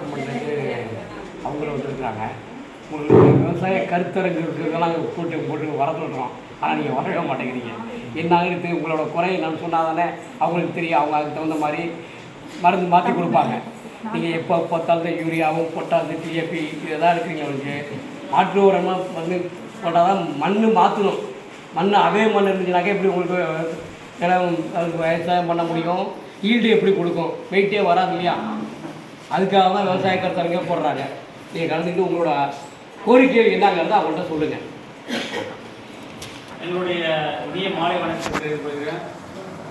டிபார்ட்மெண்ட்லேருந்து அவங்களும் வந்திருக்கிறாங்க. உங்களுக்கு விவசாய கருத்தரங்குக்கெல்லாம் கூட்டி போட்டு வர சொல்கிறோம் ஆனால் நீங்கள் வரவே மாட்டேங்கிறீங்க. என்ன ஆகுது? உங்களோட குறை நான் சொன்னால் தானே அவங்களுக்கு தெரியும். அவங்க அதுக்கு தகுந்த மாதிரி மருந்து மாற்றி கொடுப்பாங்க. நீங்கள் எப்போ பார்த்தாலும் யூரியாவும் பொட்டாசு டிஎப்பி இதெல்லாம் இருக்கிறீங்க உங்களுக்கு. மாற்று உரமாக வந்து போட்டால் தான் மண் மாற்றணும் மண் அதே மண் இருந்துச்சுனாக்கா எப்படி உங்களுக்கு நிலம் அதுக்கு விவசாயம் பண்ண முடியும்? ஈல்டு எப்படி கொடுக்கும்? வெயிட்டே வராது இல்லையா? அதுக்காக தான் விவசாய கருத்தரங்க போடுறாங்க. நீங்கள் கலந்துக்கிட்டு உங்களோட கோரிக்கை என்னங்கிறத அவங்கள்ட்ட சொல்லுங்கள் எங்களுடைய இனிய மாலை வணக்கம்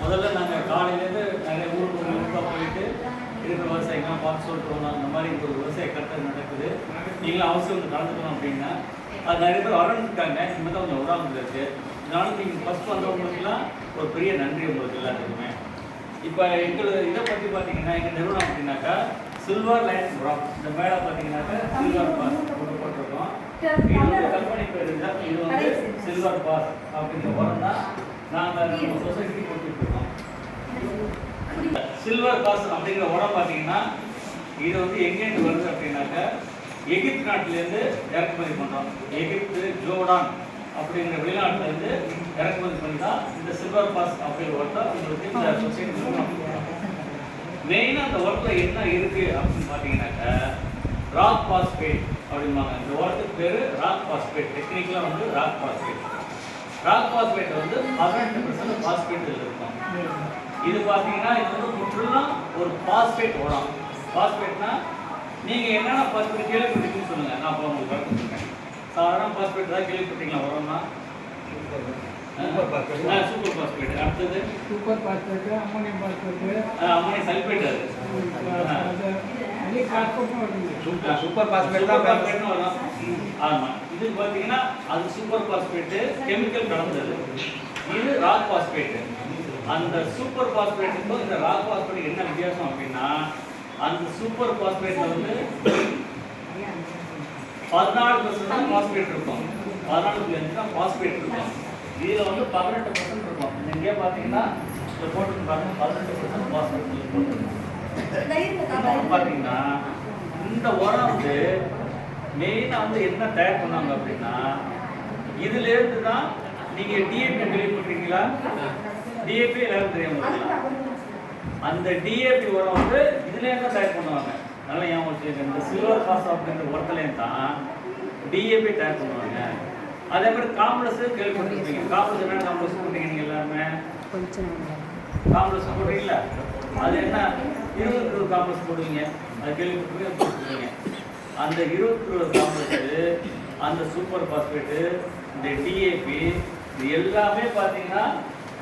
முதல்ல நாங்கள் காலையிலேருந்து நிறைய ஊருக்கு ஊருக்காக போயிட்டு இருக்கிற விவசாயிகள்லாம் பார்த்து சொல்லிட்டு வந்தோம். அந்த மாதிரி இங்க ஒரு விவசாய கருத்து நடக்குது. நீங்களும் அவசியம் வந்து கலந்துக்கணும் அப்படின்னா அது நிறைய பேர் வரணுட்டாங்க இனிமேல் தான் கொஞ்சம் உடாமல் இருக்கு இதனால நீங்கள் ஃபஸ்ட் வந்தவங்களுக்குலாம் ஒரு பெரிய நன்றி உங்களுக்கு எல்லாத்துக்குமே. இப்போ எங்களோட இதை பற்றி பார்த்தீங்கன்னா எங்கள் நிறுவனம் அப்படின்னாக்கா சில்வர் லைன் உரம் இந்த மேலே பார்த்தீங்கன்னாக்கா சில்வர் பாஸ் ஒன்று போட்டிருக்கோம். இது வந்து கம்பெனி பேர் இது வந்து சில்வர் பாஸ் அப்படிங்கிற உரம் தான் நாங்கள் நம்ம சொசைட்டிக்கு கொடுத்துட்டு இருக்கோம் சில்வர் பாஸ் அப்படிங்கிற உரம் பார்த்தீங்கன்னா இது வந்து எங்கேருந்து வருது அப்படின்னாக்கா எகிப்து நாட்டிலேருந்து இறக்குமதி பண்ணுறோம் எகிப்து ஜோர்டான் அப்படிங்கிற வெளிநாட்டிலேருந்து இறக்குமதி பண்ணி தான் இந்த சில்வர் பாஸ் அப்படிங்கிற உரத்தை உங்களுக்கு இந்த சொசைட்டி மெயினாக அந்த உரத்தில் என்ன இருக்குது அப்படின்னு பார்த்தீங்கன்னாக்கா ராக் பாஸ்பேட் அப்படிம்பாங்க. இந்த உரத்துக்கு பேர் ராக் பாஸ்பேட் டெக்னிக்கலாக வந்து ராக் பாஸ்பேட் ராக் பாஸ்பேட் வந்து பதினெட்டு பர்சன்ட் பாஸ்பேட் இருக்கும். இது பார்த்தீங்கன்னா இது வந்து முற்றிலும் ஒரு பாஸ்பேட் உரம். பாஸ்பேட்னா நீங்கள் என்னென்ன பாஸ்பேட் கேள்விப்பட்டீங்கன்னு சொல்லுங்கள் நான் அப்போ உங்களுக்கு விளக்கம் சொல்லுங்கள் சாதாரண பாஸ்பேட் தான் கேள்விப்பட்டீங்களா உரம்னா? ஆ, சூப்பர் பாஸ்பேட் அடுத்தது? Super phosphate ammonium phosphate ammonium sulphate அது. வருது. சூப்பர் சூப்பர் பாஸ்பேட் தான் பாஸ்பேட்னு வரும். ஆமா. இது பாத்தீங்கன்னா அது சூப்பர் பாஸ்பேட் கெமிக்கல் கலந்தது. இது ராக் பாஸ்பேட் அந்த சூப்பர் பாஸ்பேட்டுக்கும் இந்த ராக் பாஸ்பேட் என்ன வித்தியாசம் அப்படின்னா அந்த சூப்பர் பாஸ்பேட்ல வந்து பதினாலு பர்சன்ட் தான் பாஸ்பேட் இருக்கும். பதினாலு புள்ளி அஞ்சு தான் பாஸ்பேட் இருக்கும். இதுல வந்து பதினெட்டு பர்சன்ட் இருக்கும். இங்கே பாத்தீங்கன்னா இதில் போட்டு பாருங்க பதினெட்டு பர்சன்ட் பாஸ்பேட் போட்டுருக்கோம் பார்த்தீங்கன்னா இந்த உரம் வந்து மெயினாக வந்து என்ன தயார் பண்ணாங்க அப்படின்னா இதுலேருந்து தான் நீங்கள் டிஏபி கேள்விப்பட்டிருக்கீங்களா டிஏபி எல்லாரும் தெரியும் அந்த டிஏபி உரம் வந்து இதுலேருந்து தான் தயார் பண்ணுவாங்க. நல்லா வச்சுக்கோங்க இந்த சில்வர் காசு அப்படிங்கிற உரத்துலேருந்து தான் டிஏபி தயார் பண்ணுவாங்க. அதே மாதிரி காம்ப்ளஸ் கேள்விப்பட்டிருப்பீங்க காம்ப்ளஸ் என்ன காம்ப்ளஸ் போட்டீங்க நீங்கள் எல்லாருமே? காம்ப்ளெக்ஸ் போடுறீங்களா அது என்ன? இருபத்தி ஒரு காம்ப்ளெக்ஸ் போடுவீங்க. அது கேள்விப்பட்டு போட்டுருவீங்க அந்த இருபத்தி ஒரு காம்ப்ளெக்ஸ் அந்த சூப்பர் பாஸ்பேட்டு இந்த டிஏபி இது எல்லாமே பார்த்தீங்கன்னா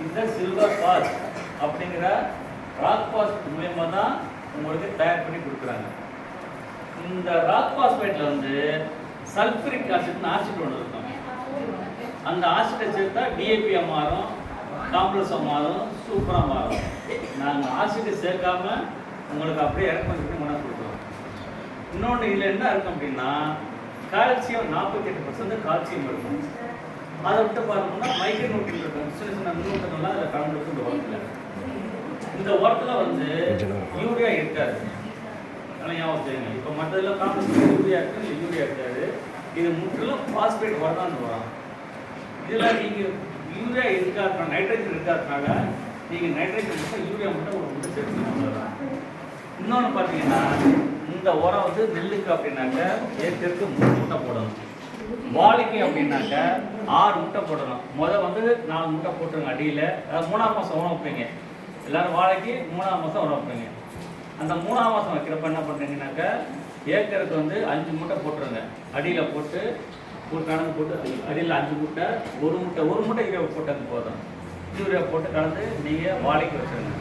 இந்த சில்வர் பாஸ் அப்படிங்கிற ராக் பாஸ்பேட் மூலயமா தான் உங்களுக்கு தயார் பண்ணி கொடுக்குறாங்க. இந்த ராக் பாஸ்பேட்டில் வந்து சல்ஃபரிக் ஆசிட்னு ஆசிட் ஒன்று இருக்கும் அந்த ஆசிட்டை சேர்த்தா டிஏபியாக மாறும் காம்ப்ளெக்ஸாக மாறும் சூப்பராக மாறும். நாங்கள் ஆசிட்டை சேர்க்காம உங்களுக்கு அப்படியே இறக்குமதி பண்ணி கொண்டாந்து கொடுக்குறோம் இன்னொன்று இதில் என்ன இருக்கும் அப்படின்னா கால்சியம் நாற்பத்தெட்டு பர்சன்ட் கால்சியம் இருக்கும். அதை விட்டு பார்த்தோம்னா மைக்ரோ நோட்டில் இருக்கும். சின்ன சின்ன நுண்ணூட்டங்கள்லாம் அதில் கலந்துருக்கு இந்த உரத்தில். இந்த உரத்தில் வந்து யூரியா இருக்காது. ஆனால் ஞாபகம் வச்சுக்கோங்க. இப்போ மற்றதெல்லாம் காம்ப்ளெக்ஸ் யூரியா இருக்கு யூரியா இருக்காது. இது முற்றிலும் பாஸ்பேட் உரம் தான் வரும் இதில் நீங்கள் யூரியா இருக்காதுனால நைட்ரஜன் இருக்காதுனால நீங்கள் நைட்ரஜன் மட்டும் யூரியா மட்டும் ஒரு முட்டை சேர்த்துக்கணும் இன்னொன்று பார்த்தீங்கன்னா இந்த உரம் வந்து நெல்லுக்கு அப்படின்னாக்க ஏக்கருக்கு மூணு முட்டை போடணும். வாழைக்கு அப்படின்னாக்க ஆறு முட்டை போடணும். முதல் வந்து நாலு முட்டை போட்டுருங்க அடியில். அதாவது மூணாம் மாதம் உரம் வைப்பீங்க. எல்லோரும் வாழைக்கு மூணாம் மாதம் உரம் வைப்பீங்க. அந்த மூணாம் மாதம் வைக்கிறப்ப என்ன பண்ணுறீங்கன்னாக்க ஏக்கருக்கு வந்து அஞ்சு முட்டை போட்டுருங்க. அடியில் போட்டு ஒரு கணக்கு போட்டு அடியில் அஞ்சு முட்டை ஒரு முட்டை ஒரு முட்டை யூரியா போட்டது போதும். யூரியா போட்டு கலந்து நீங்கள் வாழைக்கு வச்சுருங்க.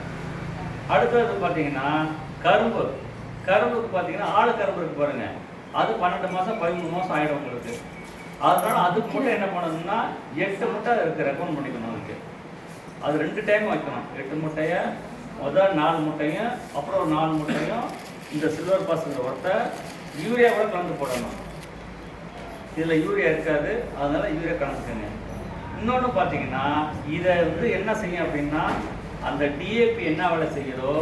அடுத்தது பார்த்தீங்கன்னா கரும்பு. கரும்புக்கு பார்த்தீங்கன்னா ஆள் கரும்பு இருக்கு பாருங்க. அது பன்னெண்டு மாதம் பதிமூணு மாதம் ஆகிடும் உங்களுக்கு. அதனால அதுக்கு மட்டும் என்ன பண்ணணும்னா எட்டு முட்டை அதுக்கு ரெக்கமெண்ட் பண்ணிக்கணும் அதுக்கு அது ரெண்டு டைம் வைக்கணும். எட்டு முட்டையை முதல் நாலு முட்டையும் அப்புறம் ஒரு நாலு முட்டையும் இந்த சில்வர் பாஸ்ங்கிற உரத்தை யூரியாவோட கலந்து போடணும். இதில் யூரியா இருக்காது அதனால யூரியா கலந்துக்கங்க. இன்னொன்று பார்த்தீங்கன்னா இதை வந்து என்ன செய்யும் அப்படின்னா அந்த டிஏபி என்ன வேலை செய்யுதோ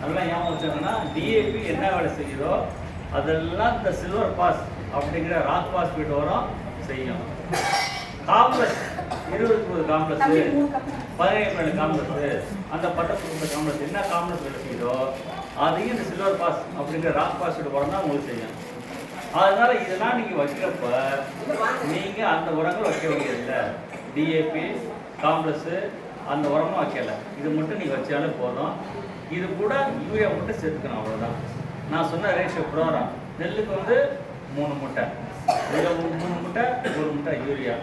நல்லா ஞாபகம் வச்சுக்கோங்கன்னா டிஏபி என்ன வேலை செய்யுதோ அதெல்லாம் இந்த சில்வர் பாஸ் அப்படிங்கிற ராக் பாஸ்பேட் உரம் செய்யும். காம்ப்ளெக்ஸ் இருபது இருபது காம்ப்ளெக்ஸ் பதினேழு பதினேழு காம்ப்ளெக்ஸ் அந்த பட்டத்து கொடுத்த காம்ப்ளெக்ஸ் என்ன காம்ப்ளெக்ஸ் வேலை செய்யுதோ அதையும் இந்த சில்வர் பாஸ் அப்படிங்கிற ராக் பாஸ்பேட் உரம் தான் உங்களுக்கு செய்யும். அதனால இதெல்லாம் நீங்க வைக்கிறப்ப நீங்க அந்த உரங்கள் வைக்க வேண்டியதில்லை. டிஏபி காம்ப்ளெக்ஸ் அந்த உரமும் வைக்கல. இது மட்டும் நீங்கள் வச்சாலே போதும். இது கூட யூரியா மட்டும் சேர்த்துக்கணும் அவ்வளோதான் நான் சொன்ன ரேஷியோ ப்ரோரம் நெல்லுக்கு வந்து மூணு முட்டை. இதில் மூணு முட்டை ஒரு முட்டை யூரியா.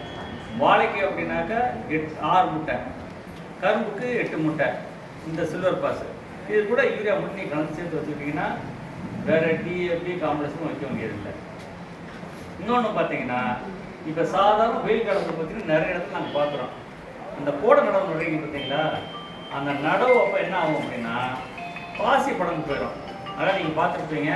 வாழைக்கு அப்படின்னாக்கா எட் ஆறு முட்டை. கரும்புக்கு எட்டு முட்டை. இந்த சில்வர் பாஸ் இது கூட யூரியா மட்டும் நீ கலந்து சேர்த்து வச்சுக்கிட்டீங்கன்னா வேற டிஎஃபி காம்ப்ளெக்ஸும் வைக்க வேண்டியதில்லை. இன்னொன்று பார்த்தீங்கன்னா இப்போ சாதாரண வெயில் காலத்தில் பார்த்தீங்கன்னா நிறைய இடத்துல நாங்கள் பார்க்குறோம். அந்த கோடை நடவு நடுறீங்க பார்த்தீங்களா? அந்த நடவு அப்போ என்ன ஆகும் அப்படின்னா பாசி படம் போயிடும். அதான் நீங்கள் பார்த்துருப்பீங்க.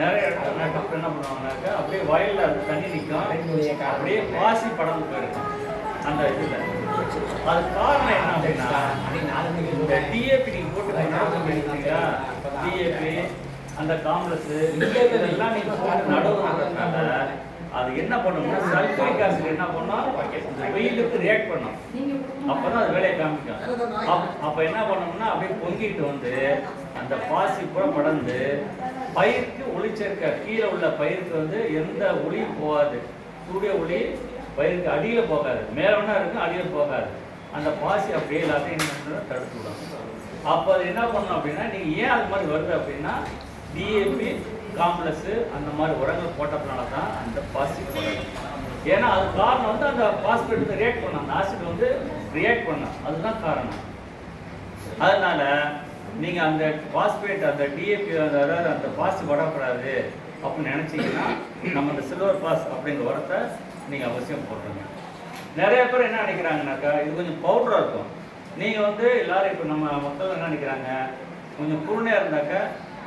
நிறைய இடத்துல நட்டப்ப என்ன பண்ணுவாங்கனாக்கா அப்படியே வயலில் அந்த தண்ணி நிற்கும். அப்படியே பாசி படம் போயிடும் அந்த இதில். அது காரணம் என்ன அப்படின்னா இந்த டிஏபி நீங்கள் போட்டு டிஏபி அந்த காம்ப்ளெக்ஸ் இதெல்லாம் நீங்க போட்டு நடவுறதுனால அது என்ன பண்ணும்னா சல்பரிக் ஆசிட் என்ன இந்த வெயிலுக்கு ரியாக்ட் பண்ணும். அப்பதான் அது வேலையை காமிக்கும். அப்- அப்ப என்ன பண்ணோம்னா அப்படியே பொங்கிட்டு வந்து அந்த பாசி பூரா படர்ந்து பயிருக்கு ஒளிச்சேர்க்க கீழே உள்ள பயிருக்கு வந்து எந்த ஒளியும் போகாது. சூரிய ஒளி பயிருக்கு அடியில போகாது. மேல வேணா இருக்கும் அடியில போகாது. அந்த பாசி அப்படியே எல்லாத்தையும் தடுத்து விடும். அப்போ அது என்ன பண்ணும் அப்படின்னா நீங்க ஏன் அது மாதிரி வருது அப்படின்னா டிஏபி காம்ப்ளெக்ஸு அந்த மாதிரி உரங்கள் போட்டதுனால தான் அந்த பாசி வரும் ஏன்னா அது காரணம் வந்து அந்த பாஸ்பேட் வந்து ரியாக்ட் பண்ண அந்த ஆசிட் வந்து ரியாக்ட் பண்ண. அதுதான் காரணம். அதனால நீங்கள் அந்த பாஸ்பேட் அந்த டிஏபி அதாவது அந்த பாசி போடப்படாது அப்படின்னு நினச்சிங்கன்னா நம்ம அந்த சில்வர் பாஸ் அப்படிங்கிற உரத்தை நீங்கள் அவசியம் போட்டுருங்க. நிறைய பேர் என்ன நினைக்கிறாங்கனாக்கா இது கொஞ்சம் பவுடராக இருக்கும். நீங்கள் வந்து எல்லோரும் இப்போ நம்ம மக்கள் என்ன நினைக்கிறாங்க கொஞ்சம் குருணையாக இருந்தாக்கா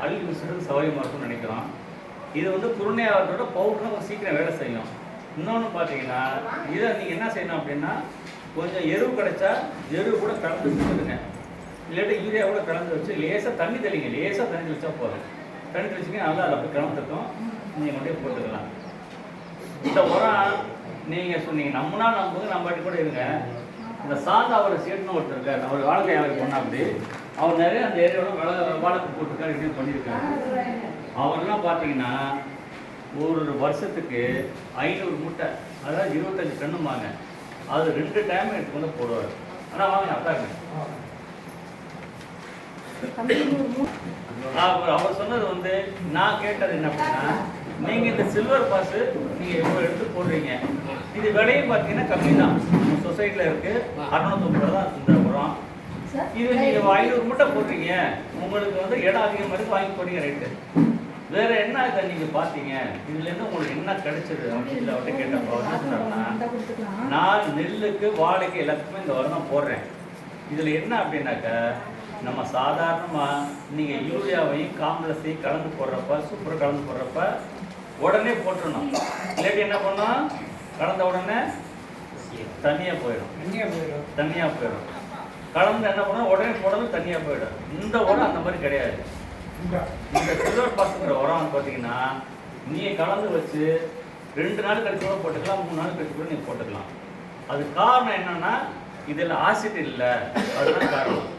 அல் மிஸ்றது சௌகரியமா இருக்கும்னு நினைக்கிறோம் இது வந்து குருணையாகிறதோட பவுடரும் சீக்கிரம் வேலை செய்யும் இன்னொன்று பார்த்தீங்கன்னா இதை நீங்கள் என்ன செய்யணும் அப்படின்னா கொஞ்சம் எருவு கிடைச்சா எருவு கூட கலந்து வச்சுருங்க இல்லாட்டி யூரியா கூட கலந்து வச்சு லேசாக தண்ணி தெளிங்க. லேசாக தண்ணி தெளிச்சா போதும். தண்ணி தெளிச்சிங்க நல்லா அதில் போய் கலந்துருக்கும் நீங்கள் மட்டும் போட்டுக்கலாம். இந்த உரம் நீங்கள் சொன்னீங்க நம்மனா நம்புங்க நம்ம கூட இருங்க. இந்த சாந்தா அவர் சேட்டுன்னு ஒருத்தர் இருக்கார். அவர் வாழைக்காய் அவர் பண்ணா அப்படி அவர் நிறைய அந்த ஏரியாவில் வாழை வாழைக்கு போட்டிருக்காரு இப்படி பண்ணியிருக்காரு அவர்லாம் பார்த்தீங்கன்னா ஒரு வருஷத்துக்கு ஐநூறு முட்டை அதாவது இருபத்தஞ்சு டன்னுமாங்க அது ரெண்டு டைம் எடுத்து வந்து போடுவார். ஆனால் வாங்க அப்பாங்க அவர் அவர் சொன்னது வந்து நான் கேட்டது என்ன அப்படின்னா நீங்க இந்த சில்வர் பாஸ் நீங்க எவ்வளவு எடுத்து போடுறீங்க? இது விலையும் பார்த்தீங்கன்னா கம்மி தான் சொசைட்டில இருக்கு. அறுநூத்தம்பது ரூபா தான் இந்த உரம். இது நீங்க ஐநூறு மூட்டை போடுறீங்க உங்களுக்கு வந்து இடம் அதிகமாக இருக்கு வாங்கி போடுங்க ரேட்டு வேற என்ன இதை நீங்க பாத்தீங்க இதுல இருந்து உங்களுக்கு என்ன கிடைச்சது அப்படின்னு அவர்கிட்ட கேட்டப்போ சொன்னாருன்னா நான் நெல்லுக்கு வாழைக்கு எல்லாத்துக்குமே இந்த உரம் தான் போடுறேன். இதுல என்ன அப்படின்னாக்க நம்ம சாதாரணமா நீங்க யூரியாவையும் காம்ப்ளெக்ஸையும் கலந்து போடுறப்ப சூப்பர் கலந்து போடுறப்ப உடனே போட்டுடணும் இல்லாட்டி என்ன பண்ணோம்? கலந்த உடனே தண்ணியா போயிடும். எங்கே போயிடும். தண்ணியா போயிடும். கலந்து என்ன பண்ணணும் உடனே போடணும் தண்ணியா போயிடும். இந்த உரம் அந்த மாதிரி கிடையாது. இந்த. சில்வர் பாஸ்ங்கிற உரம் பார்த்தீங்கன்னா நீங்க கலந்து வச்சு ரெண்டு நாள் கழிச்சு கூட போட்டுக்கலாம் மூணு நாள் கழிச்சு கூட நீங்க போட்டுக்கலாம். அது காரணம் என்னன்னா இதில் ஆசிட் இல்லை. அதுதான் காரணம்.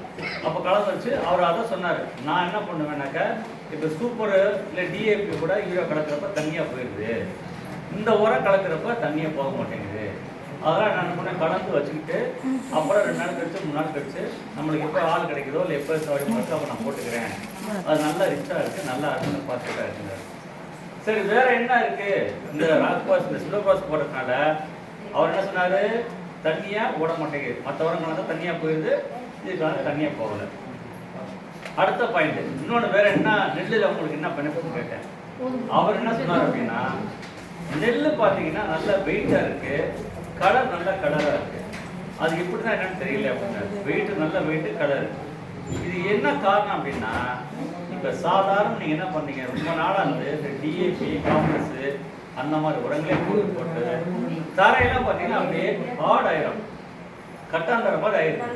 அப்போ கலந்து வச்சு அவர் அதான் சொன்னார். நான் என்ன பண்ணுவேன்னாக்கா இப்போ சூப்பர் இல்லை டிஏபி கூட யூரியா கலக்கிறப்ப தண்ணியாக போயிடுது இந்த உரம் கலக்கிறப்ப தண்ணியாக போக மாட்டேங்குது. அதெல்லாம் நான் பண்ண கலந்து வச்சுக்கிட்டு அப்புறம் ரெண்டு நாள் கழிச்சு மூணு நாள் கழிச்சு நம்மளுக்கு எப்போ ஆள் கிடைக்குதோ இல்லை எப்போ சவாரி இருக்கோ அப்போ நான் போட்டுக்கிறேன். அது நல்லா ரிச்சாக இருக்குது நல்லா இருக்குன்னு பார்த்துட்டா இருக்குங்க. சரி வேற என்ன இருக்கு? இந்த ராக் பாஸ் இந்த சில்வர் பாஸ் போடுறதுனால அவர் என்ன சொன்னார்? தண்ணியாக ஓட மாட்டேங்குது. மற்ற வாரம் தான் தண்ணியாக போயிடுது இதுக்காக தண்ணியாக போகல. அடுத்த பாயிண்ட் இன்னொன்று வேற என்ன நெல்லில் உங்களுக்கு என்ன பெனிஃபிட் கேட்டேன். அவர் என்ன சொன்னார் அப்படின்னா நெல் பார்த்தீங்கன்னா நல்ல வெயிட்டாக இருக்குது கலர் நல்ல கலராக இருக்கு. அது எப்படி தான் என்னன்னு தெரியல அப்படின்னா வெயிட்டு நல்ல வெயிட்டு கலர் இது என்ன காரணம் அப்படின்னா இப்போ சாதாரண நீங்கள் என்ன பண்ணீங்க? ரொம்ப நாளாக இருந்து இந்த டிஏபி காம்ப்ளெக்ஸ் அந்த மாதிரி உரங்களே போட்டு போட்டு தரையெல்லாம் பார்த்தீங்கன்னா அப்படியே ஹார்ட் ஆயிரும். கட்டாந்தர மாதிரி ஆயிரும்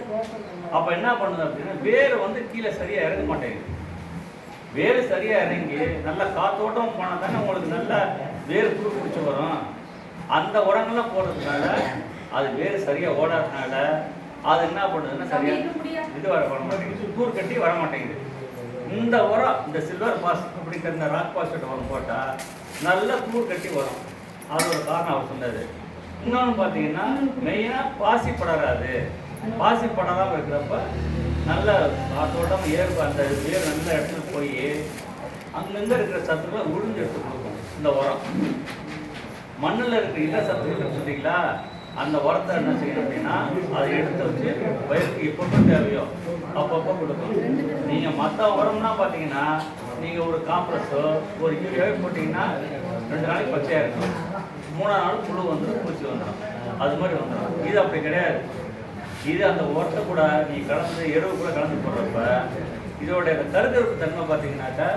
அப்போ என்ன பண்ணுது அப்படின்னா வேறு வந்து கீழே சரியாக இறங்க மாட்டேங்குது. வேர் சரியாக இறங்கி நல்ல காத்தோட்டம் போனால் தானே உங்களுக்கு நல்ல வேர் புழு பிடிச்சி வரும். அந்த உரங்கள்லாம் போடுறதுனால அது வேர் சரியா ஓடாதனால அது என்ன பண்ணுதுன்னா சரியா இது வர வர மாட்டேங்குது. கூர் கட்டி வர மாட்டேங்குது. இந்த உரம் இந்த சில்வர் பாஸ் அப்படிங்கிற இந்த ராக் பாஸ்பேட் உரம் போட்டால் நல்ல கூர் கட்டி வரும். அது ஒரு காரணம் அவர் சொன்னது. இன்னொன்று பார்த்தீங்கன்னா மெயினாக பாசி படராது பாசி படராமல் இருக்கிறப்ப நல்ல காத்தோட்டம் ஏற்ப அந்த வேர் நல்ல இடத்துல போய் அங்கங்கே இருக்கிற சத்துக்களை உறிஞ்சு எடுத்து கொடுக்கும். இந்த உரம். மண்ணில் இருக்கிற இல்ல சத்துக்கள் சொன்னீங்களா அந்த உரத்தை என்ன செய்யணும் அப்படின்னா அதை எடுத்து வச்சு பயிருக்கு எப்பப்போ தேவையோ அப்பப்போ கொடுக்கும் நீங்கள் மற்ற உரம்னா பார்த்தீங்கன்னா நீங்கள் ஒரு காம்ப்ரஸோ ஒரு யூரியாவே போட்டிங்கன்னா ரெண்டு நாளைக்கு பச்சையாக இருக்கும். மூணாவது நாள் புழு வந்துடும் பூச்சி வந்துடும் அது மாதிரி வந்துடும் இது அப்படி கிடையாது. இது அந்த உரத்தை கூட நீ கலந்து எருவு கூட கலந்து போடுறப்ப இதோடைய கருத்து தன்மை பார்த்தீங்கன்னாக்கா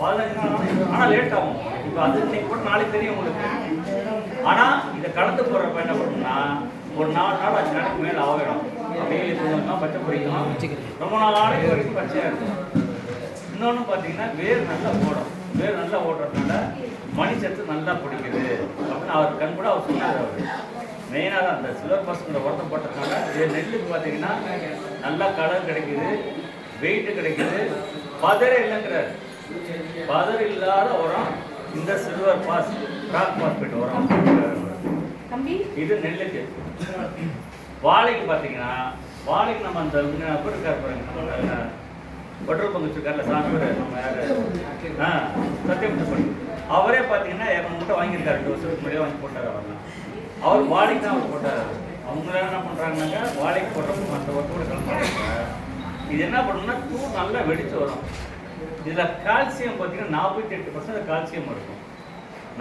பதினஞ்சு நாள் ஆனா லேட் ஆகும். இப்போ அது இன்னைக்கு கூட நாளைக்கு தெரியும் உங்களுக்கு. ஆனா இதை கடந்து போடுறப்ப என்ன பண்ணுன்னா ஒரு நாலு நாள் அஞ்சு நாளைக்கு மேல ஆகிடும். அப்படின்னு கொஞ்சம் பச்சை பிடிக்கும் ரொம்ப நாளைக்கு வரைக்கும் பச்சையா இருக்கும். இன்னொன்று பார்த்தீங்கன்னா வேர் நல்லா ஓடும் வேர் நல்லா ஓடுறதுனால மணிச்சத்து நல்லா பிடிக்குது. அப்படின்னு அவர் கண் கூட அவர் சொன்னார் அவர். மெயினாக தான் அந்த சில்வர் பசங்கள உரத்தம் போட்டதுனால இது நெல்லுக்கு பார்த்தீங்கன்னா நல்லா கலர் கிடைக்குது. வெயிட்டு கிடைக்குது. பதறே இல்லைங்கிறார். பதர் இல்லாத உரம் இந்த சில்வர் பாஸ் ராக் பாஸ்பேட் உரம். இது நெல்லுக்கு. வாழைக்கு பார்த்தீங்கன்னா வாழைக்கு நம்ம அந்த இருக்கார் பாருங்க நம்ம பெட்ரோல் பங்கு வச்சிருக்காருல சாமி பேர் நம்ம யாரு ஆ சத்தியம் பண்ணி அவரே பார்த்தீங்கன்னா இரநூறு மூட்டை வாங்கியிருக்காரு ரெண்டு வருஷத்துக்கு முன்னாடியே வாங்கி போட்டார் அவர்லாம். அவர் வாழைக்கு தான் அவர் போட்டார். அவங்க என்ன பண்ணுறாங்கன்னாக்கா வாழைக்கு போட்டப்போ மற்ற ஒருத்தோட கிளம்புறாங்க இது என்ன பண்ணுன்னா தூள் நல்லா வெடிச்சு வரும் இதில் கால்சியம் பார்த்தீங்கன்னா நாற்பத்தி எட்டு பர்சன்ட் கால்சியம் இருக்கும்.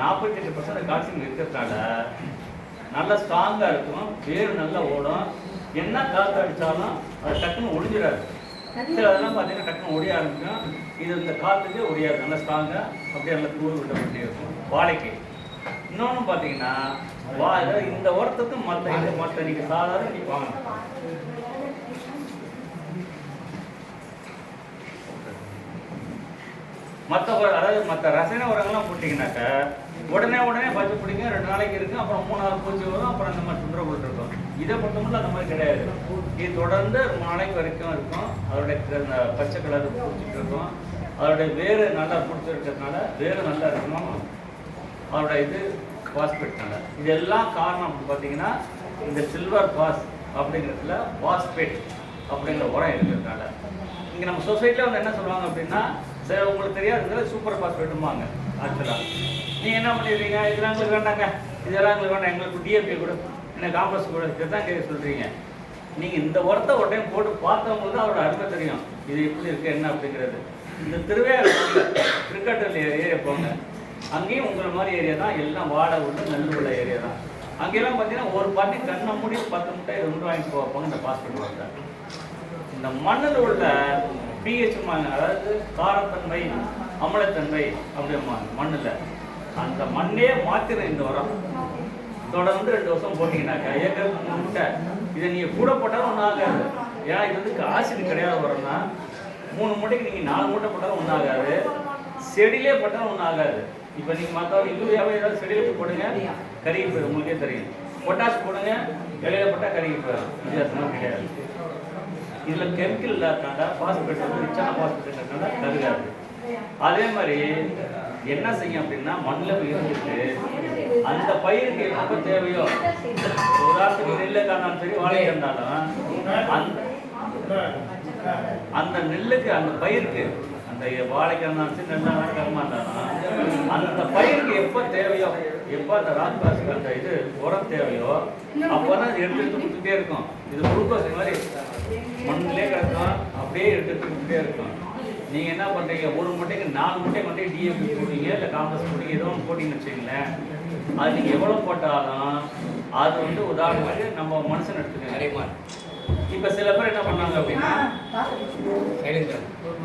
நாற்பத்தி எட்டு பர்சன்ட் கால்சியம் இருக்கிறதுனால நல்லா ஸ்ட்ராங்காக இருக்கும் வேர் நல்லா ஓடும். என்ன காற்று அடித்தாலும் அது டக்குன்னு ஒடிஞ்சிடாது. சில அதெல்லாம் பார்த்தீங்கன்னா டக்குன்னு ஒடிய ஆரம்பிக்கும். இது இந்த காற்றுக்கே ஒடியாது நல்லா ஸ்ட்ராங்காக அப்படியே நல்லா தூள் விட்ட வேண்டி இருக்கும். வாழைக்கு. இன்னொன்று பார்த்தீங்கன்னா வா இந்த உரத்துக்கு மற்ற மற்ற நீங்கள் சாதாரண நீ வாங்கணும் மற்ற அதாவது மற்ற ரசாயன உரங்கள்லாம் போட்டிங்கனாக்கா உடனே உடனே பச்சை பிடிங்க ரெண்டு நாளைக்கு இருக்கும் அப்புறம் மூணு நாள் பூச்சி வரும் அப்புறம் அந்த மாதிரி தொந்தரவு இருக்கும் இதை பொறுத்தமட்டில் அந்த மாதிரி கிடையாது. இது தொடர்ந்து மூணு நாளைக்கு வரைக்கும் இருக்கும். அதோடைய அந்த பச்சை கலர் பூச்சிட்டு இருக்கும். அதோடைய வேறு நல்லா பிடிச்சிருக்கிறதுனால வேறு நல்லா இருக்கணும் அதோட இது பாஸ்பேட்னால. இதெல்லாம் காரணம் அப்படின்னு பார்த்தீங்கன்னா இந்த சில்வர் பாஸ் அப்படிங்கிறதுல பாஸ்பேட் அப்படிங்கிற உரம் இருக்கிறதுனால. இங்கே நம்ம சொசைட்டியில் வந்து என்ன சொல்லுவாங்க அப்படின்னா சரி உங்களுக்கு தெரியாதுங்கிறது சூப்பர் பாஸ்பேட்டும்பாங்க ஆக்சுவலாக நீங்கள் என்ன பண்ணிடுறீங்க? இதெல்லாம் எங்களுக்கு வேண்டாங்க. இதெல்லாம் எங்களுக்கு வேண்டாம். எங்களுக்கு டிஎம்பி கூட. என்ன காம்ப்ளெக்ஸ் கூட. இதுதான் கேட்க சொல்கிறீங்க நீங்கள் இந்த உரத்தை ஒரு டைம் போட்டு பார்த்தவங்களுக்கு தான் அவரோட அடுத்த தெரியும். இது எப்படி இருக்குது என்ன அப்படிங்கிறது. இந்த திருவையாறு திருக்கட்டல் ஏரியா போங்க. அங்கேயும் உங்களை மாதிரி ஏரியா தான். எல்லாம் வாடகை உள்ள நெல் உள்ள ஏரியா தான். அங்கெல்லாம் பார்த்தீங்கன்னா ஒரு பாட்டி கண்ணை மூடி பத்து முட்டை ரெண்டு வாங்கிட்டு போவாங்க இந்த பாஸ்போர்ட் வாங்க இந்த மண்ணில் உள்ள பிஹெச் அதாவது காரத்தன்மை அமிலத்தன்மை அப்படி மண்ணில். அந்த மண்ணே மாத்திரம் இந்த உரம் தொடர்ந்து ரெண்டு வருஷம் போட்டீங்கன்னாக்கா ஏக்கருக்கு மூணு முட்டை. இதை நீங்கள் கூட போட்டாலும் ஒன்றும் ஆகாது. ஏன்னா இது வந்து ஆசிட் கிடையாது உரம்னா மூணு மூட்டைக்கு நீங்கள் நாலு மூட்டை போட்டாலும் ஒன்றும் ஆகாது. செடியிலே போட்டாலும் ஒன்றும் ஆகாது. இப்போ நீங்கள் மற்ற யூரியாவே ஏதாவது செடியில் போடுங்க கருகி போயிடும். உங்களுக்கே தெரியும். பொட்டாஷ் போடுங்க இலையில போட்டால் கருகி போயிடும். வித்தியாசமாக கிடையாது. இதில் கெமிக்கல் இல்லாதனால பாஸ்பேட் வந்து ரிச்சான பாஸ்பேட் இருக்கிறதுனால கருகாது அதே மாதிரி என்ன செய்யும் அப்படின்னா மண்ணில் இருந்துட்டு அந்த பயிருக்கு எப்போ தேவையோ உதாரணத்துக்கு நெல்லுக்காக இருந்தாலும் சரி வாழை இருந்தாலும் அந்த அந்த நெல்லுக்கு அந்த பயிருக்கு அந்த வாழைக்கு இருந்தாலும் சரி நெல்லாக கருமா இருந்தாலும் அந்த பயிருக்கு எப்போ தேவையோ எப்போ அந்த ராஜ்பாசுக்கு அந்த இது உரம் தேவையோ அப்போ தான் எடுத்து எடுத்து கொடுத்துட்டே இருக்கும். இது குளுக்கோஸ் மாதிரி மண்ணிலே கிடக்கும் அப்படியே எடுத்து எடுத்து கொடுத்துட்டே இருக்கும் நீங்கள் என்ன பண்ணுறீங்க ஒரு முட்டைக்கு நாலு முட்டை கொண்டே டிஎப்பி போடுவீங்க இல்லை காம்ப்ளெக்ஸ் போடுவீங்க ஏதோ ஒன்று போட்டிங்கன்னு வச்சுங்களேன் அது நீங்கள் எவ்வளோ போட்டாலும் அது வந்து உதாரணத்துக்கு நம்ம மனுஷன் எடுத்துக்கோங்க. இப்போ சில பேர் என்ன பண்ணாங்க அப்படின்னா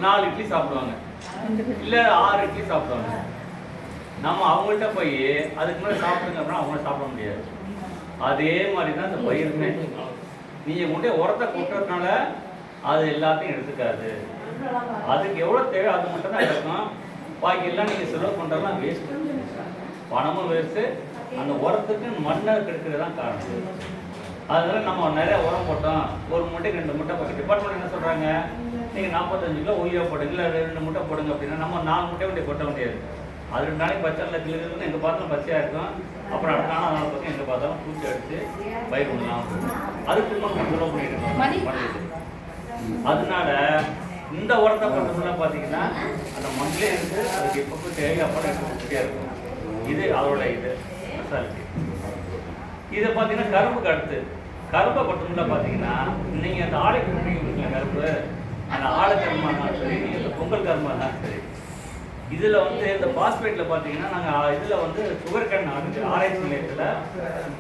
நாலு இட்லி சாப்பிடுவாங்க. இல்லை ஆறு இட்லி சாப்பிடுவாங்க. நம்ம அவங்கள்ட்ட போய் அதுக்கு மேலே சாப்பிடுங்க அப்படின்னா அவங்க சாப்பிட முடியாது. அதே மாதிரி தான் இந்த பயிருமே. நீங்கள் கொண்டே உரத்தை கொட்டுறதுனால அது எல்லாத்தையும் எடுத்துக்காது. அதுக்கு எவ்வளோ தேவை அது மட்டும் தான் இருக்கும் பாக்கி எல்லாம் நீங்கள் செலவு பண்ணுறதுலாம் வேஸ்ட்டு பணமும் வேஸ்ட்டு அந்த உரத்துக்கு மண்ணை கெடுக்கிறது தான் காரணம். அதனால நம்ம நிறைய உரம் போட்டோம். ஒரு மூட்டைக்கு ரெண்டு மூட்டை போட்டு டிபார்ட்மெண்ட் என்ன சொல்கிறாங்க நீங்கள் நாற்பத்தஞ்சு கிலோ உயிரை போடுங்க இல்லை ரெண்டு மூட்டை போடுங்க அப்படின்னா நம்ம நாலு மூட்டை வண்டி கொட்ட முடியாது அது ரெண்டு நாளைக்கு பச்சை இல்லை கிளி எங்கே பார்த்தாலும் பச்சையாக இருக்கும். அப்புறம் அடுத்த நாள் நாள் பக்கம் எங்கே பார்த்தாலும் பூச்சி அடித்து பயிர் பண்ணலாம் அதுக்கு நம்ம செலவு பண்ணிட்டு? இருக்கோம். அதனால இந்த உரத்தை பண்ணுறதுலாம் பார்த்தீங்கன்னா அந்த மண்ணிலே இருந்து அதுக்கு எப்பப்போ தேவை அப்போ எடுத்துக்கிட்டே இருக்கும். இது அதோட இது ஸ்பெஷாலிட்டி இதை பார்த்தீங்கன்னா கரும்புக்கு அடுத்து கரும்பை பட்டோம்ல பார்த்தீங்கன்னா நீங்கள் அந்த ஆலை குடிக்கிறீங்க கரும்பு. அந்த ஆலை கரும்பா இருந்தாலும் சரி நீங்கள் பொங்கல் கரும்பா இருந்தாலும் சரி இதில் வந்து இந்த பாஸ்பேட்டில் பார்த்தீங்கன்னா நாங்கள் இதில் வந்து சுகர் கேன் ஆராய்ச்சி நிலையத்தில்.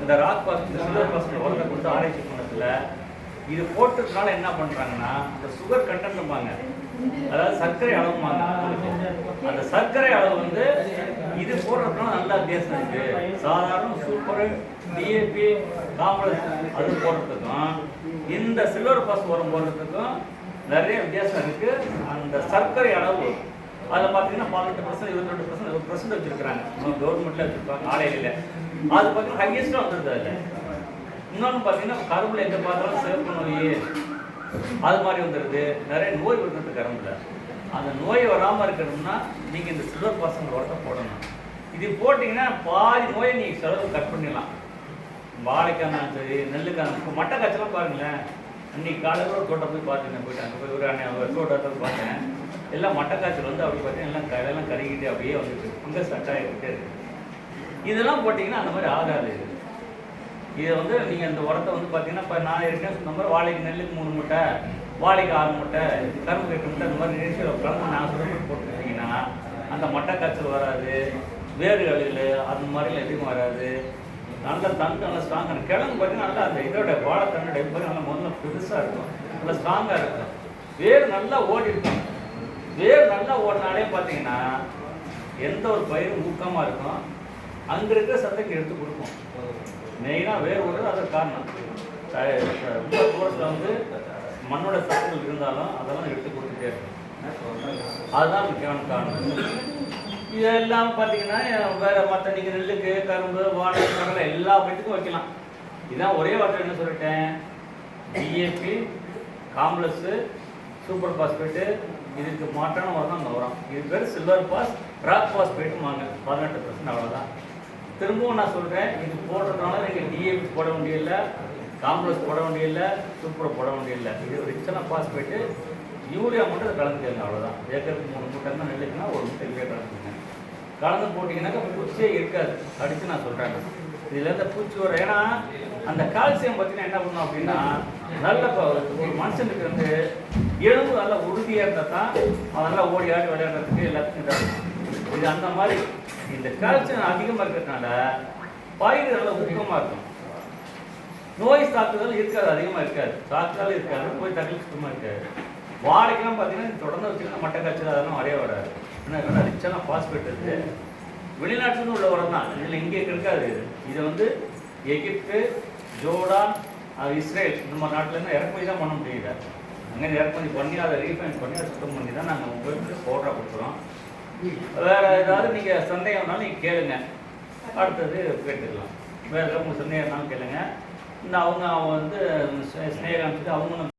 இந்த ராக் பாஸ்பேட் சுகர் பாஸ்பேட் உரத்தை கொடுத்து ஆராய்ச்சி பண்ணதில். இது போட்டதுனால என்ன பண்ணுறாங்கன்னா இந்த சுகர் கண்டென்ட்பாங்க அதாவது சர்க்கரை அளவுமாங்க அந்த சர்க்கரை அளவு வந்து இது போடுறதுனால நல்லா வித்தியாசம் இருக்கு சாதாரண சூப்பர் டிஏபி காம்ப்ளெக்ஸ் அது போடுறதுக்கும் இந்த சில்வர் பாஸ் உரம் போடுறதுக்கும் நிறைய வித்தியாசம் இருக்கு. அந்த சர்க்கரை அளவு அதில் பார்த்தீங்கன்னா பதினெட்டு பர்சன்ட் இருபத்தி ரெண்டு பர்சன்ட் பர்சன்ட் வச்சிருக்காங்க கவர்மெண்ட்ல வச்சிருப்பாங்க ஆலையில் அது பார்த்தீங்கன்னா ஹையஸ்ட்டாக வந்துருது அதில். இன்னொன்று பார்த்தீங்கன்னா கரும்பில் எங்கே பார்த்தாலும் சிவப்பு நோய் அது மாதிரி வந்துடுது நிறைய நோய் வருது கரும்பில். அந்த நோய் வராமல் இருக்கணும்னா நீங்கள் இந்த சில்வர் பாசங்க உரத்தை போடணும். இது போட்டிங்கன்னா பாதி நோயை நீங்கள் செலவு கட் பண்ணிடலாம். வாழைக்கான சரி நெல்லுக்கான இப்போ மட்டை காய்ச்சலாம் பாருங்களேன். அன்றைக்கி காலையில் ஒரு தோட்டம் போய் பார்த்தேன் போயிட்டு அங்கே போய் ஒரு அண்ணன் ஒரு தோட்டத்தை பார்த்தேன். எல்லாம் மட்டை காய்ச்சல் வந்து அப்படி பார்த்தீங்கன்னா எல்லாம் கடையெல்லாம் கருகிட்டு அப்படியே வந்துட்டு ஃபங்கஸ் அட்டாகிட்டே இதெல்லாம் போட்டிங்கன்னா அந்த மாதிரி ஆகாது. இது இதை வந்து நீங்கள் இந்த உரத்தை வந்து பார்த்தீங்கன்னா இப்போ நான் இருக்கேன் சொன்ன மாதிரி வாழைக்கு நெல்லுக்கு மூணு மூட்டை வாழைக்கு ஆறு மூட்டை கரும்பு எட்டு மூட்டை அந்த மாதிரி ரேஷியோ கலந்து நான் சொல்ல போட்டுக்கிட்டிங்கன்னா அந்த மட்டக்காய்ச்சல் வராது. வேறு அழுகல் அந்த மாதிரிலாம் எதுவும் வராது. நல்ல தண்டு நல்லா ஸ்ட்ராங்காக கிழங்கு பார்த்தீங்கன்னா நல்லா அந்த இதோட வாழை தண்டோட எப்படி நல்லா முதல்ல பெருசாக இருக்கும். நல்லா ஸ்ட்ராங்காக இருக்கும். வேர் நல்லா ஓடி இருக்கும். வேர் நல்லா ஓடினாலே பார்த்தீங்கன்னா எந்த ஒரு பயிரும் ஊக்கமாக இருக்கும். அங்கே இருக்கிற சத்தைக்கு எடுத்து கொடுக்கும். மெயினாக வேர் ஓடுறது அது காரணம். ரொம்ப தூரத்தில் வந்து மண்ணோட சத்துக்கள் இருந்தாலும் அதெல்லாம் எடுத்து கொடுத்துட்டே இருக்கும். அதுதான் முக்கியமான காரணம். இதெல்லாம் பார்த்தீங்கன்னா வேற மற்ற நீங்கள் நெல்லுக்கு கரும்பு வாழை கடலை எல்லா வீட்டுக்கும் வைக்கலாம். இதான் ஒரே வார்த்தை என்ன சொல்லிட்டேன். டிஏபி காம்ப்ளெக்ஸு சூப்பர் பாஸ்பேட்டு இதுக்கு மாற்றான ஒரு தான் வரும் இது பேர் சில்வர் பாஸ் ராக் பாஸ்பேட்டும் வாங்க. பதினெட்டு பர்சன்ட் அவ்வளோதான் திரும்பவும் நான் சொல்கிறேன் இது போடுறதுனால நீங்கள் டிஏபி போட வேண்டியதில்லை காம்ப்ளெக்ஸ் போட வேண்டியதில்லை சூப்பர் போட வேண்டியதில்லை. இது பாஸ் போயிட்டு யூரியா மட்டும் கலந்து கலந்துக்கங்க அவ்வளோதான் ஏக்கருக்கு மூணு மூட்டை தான் நெல்லுக்குன்னா ஒரு மூட்டை யூரியா கலந்துக்கங்க கலந்து போட்டிங்கன்னாக்கா பூச்சியே இருக்காது. அடித்து நான் சொல்கிறேன் இதில் இருந்த பூச்சி வரும். ஏன்னா அந்த கால்சியம் பார்த்தீங்கன்னா என்ன பண்ணும் அப்படின்னா நல்ல ஒரு மனுஷனுக்கு வந்து எலும்பு நல்லா உறுதியாக இருந்தால் தான் அவன் நல்லா ஓடி ஆடி விளையாடுறதுக்கு எல்லாத்துக்கும் இதாக இது அந்த மாதிரி இந்த கால்சியம் அதிகமாக இருக்கிறதுனால பயிர் நல்லா ஊக்கமாக இருக்கும். நோய் தாக்குதல் இருக்காது அதிகமாக இருக்காது. தாக்குதல் இருக்காது நோய் தாக்குதல் சுத்தமாக இருக்காது. வாழைக்கெல்லாம் பார்த்தீங்கன்னா தொடர்ந்து வச்சுக்கலாம் மட்டை காய்ச்சல் அதெல்லாம் வரைய வராது. என்ன ரிச்செல்லாம் பாஸ்பேட் இருக்குது வெளிநாட்டுலேருந்து உள்ள உரம் தான். இதில் இங்கே இருக்காது. இதை வந்து எகிப்து ஜோர்டான் அது இஸ்ரேல் இந்த மாதிரி நாட்டிலேருந்து இறக்குமதி தான் பண்ண முடியல. அங்கே இறக்குமதி பண்ணி அதை ரீஃபைன் பண்ணி அதை சுத்தம் பண்ணி தான் நாங்கள் உங்களுக்கு பவுடராக கொடுக்குறோம். வேறு ஏதாவது நீங்கள் சந்தேகம்னாலும் நீங்கள் கேளுங்க. அடுத்தது கேட்டுக்கலாம். வேறு ஏதாவது உங்கள் சந்தேகம்னாலும் கேளுங்க. இந்த அவங்க அவங்க வந்து ஸ்னேகம் அவங்களும்